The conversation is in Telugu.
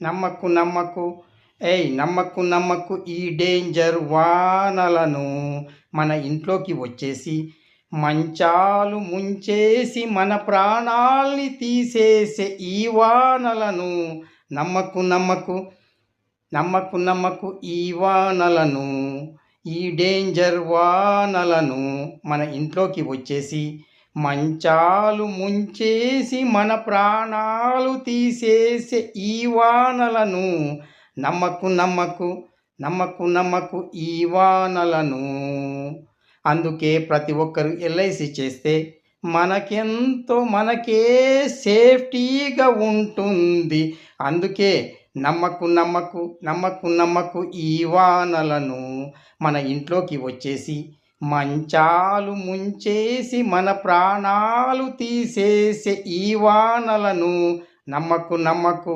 నమ్మకు నమ్మకు ఏయ్ నమ్మకు నమ్మకు ఈ డేంజర్ వానలను మన ఇంట్లోకి వచ్చేసి మంచాలు ముంచేసి మన ప్రాణాల్ని తీసేసే ఈ వానలను నమ్మకు నమ్మకు నమ్మకు నమ్మకు ఈ వానలను ఈ డేంజర్ వానలను మన ఇంట్లోకి వచ్చేసి మంచాలు ముంచేసి మన ప్రాణాలు తీసేసే ఈ వానలను నమ్మకు నమ్మకు నమ్మకు నమ్మకు ఈ వానలను. అందుకే ప్రతి ఒక్కరు ఎల్ఐసి చేస్తే మనకెంతో మనకే సేఫ్టీగా ఉంటుంది. అందుకే నమ్మకు నమ్మకు నమ్మకు నమ్మకు ఈ వానలను మన ఇంట్లోకి వచ్చేసి మంచాలు ముంచేసి మన ప్రాణాలు తీసేసే ఈ వానలను నమ్మకు నమ్మకు